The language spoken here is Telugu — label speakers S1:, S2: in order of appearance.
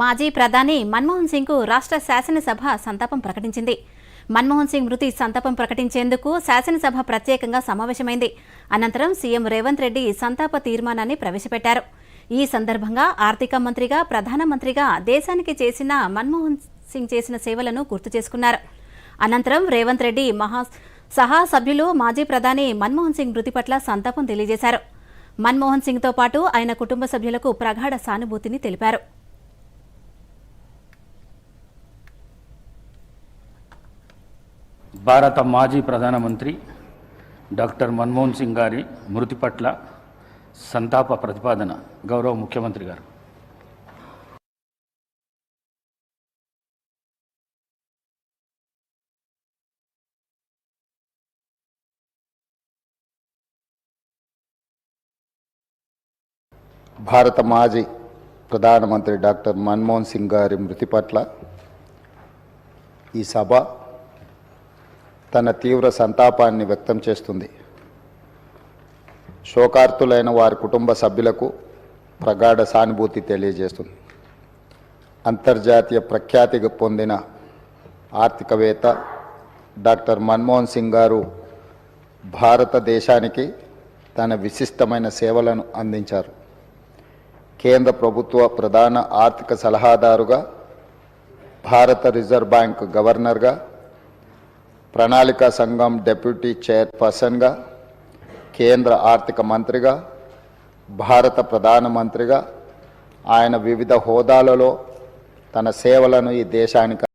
S1: మాజీ ప్రధాని మన్మోహన్ సింగ్కు రాష్ట్ర శాసనసభ సంతాపం ప్రకటించింది. మన్మోహన్ సింగ్ మృతి సంతాపం ప్రకటించేందుకు శాసనసభ ప్రత్యేకంగా సమావేశమైంది. అనంతరం సీఎం రేవంత్ రెడ్డి సంతాప తీర్మానాన్ని ప్రవేశపెట్టారు. ఈ సందర్భంగా ఆర్థిక మంత్రిగా ప్రధానమంత్రిగా దేశానికి చేసిన మన్మోహన్ సింగ్ చేసిన సేవలను గుర్తు చేసుకున్నారు. అనంతరం రేవంత్ రెడ్డి మహా సహా సభ్యులు మాజీ ప్రధాని మన్మోహన్ సింగ్ మృతి పట్ల సంతాపం తెలియజేశారు. మన్మోహన్ సింగ్తో పాటు ఆయన కుటుంబ సభ్యులకు ప్రగాఢ సానుభూతిని తెలిపారు.
S2: భారత మాజీ ప్రధానమంత్రి డాక్టర్ మన్మోహన్ సింగ్ గారి మృతి పట్ల సంతాప ప్రతిపాదన. గౌరవ ముఖ్యమంత్రి గారు.
S3: భారత మాజీ ప్రధానమంత్రి డాక్టర్ మన్మోహన్ సింగ్ గారి మృతి పట్ల ఈ సభ తన తీవ్ర సంతాపాన్ని వ్యక్తం చేస్తుంది. శోకార్తులైన వారి కుటుంబ సభ్యులకు ప్రగాఢ సానుభూతి తెలియజేస్తుంది. అంతర్జాతీయ ప్రఖ్యాతి పొందిన ఆర్థికవేత్త డాక్టర్ మన్మోహన్ సింగ్ గారు భారతదేశానికి తన విశిష్టమైన సేవలను అందించారు. కేంద్ర ప్రభుత్వ ప్రధాన ఆర్థిక సలహాదారుగా భారత రిజర్వ్ బ్యాంక్ గవర్నర్గా ప్రణాళిక సంఘం డెప్యూటీ చైర్పర్సన్గా కేంద్ర ఆర్థిక మంత్రిగా భారత ప్రధానమంత్రిగా ఆయన వివిధ హోదాలలో తన సేవలను ఈ దేశానికి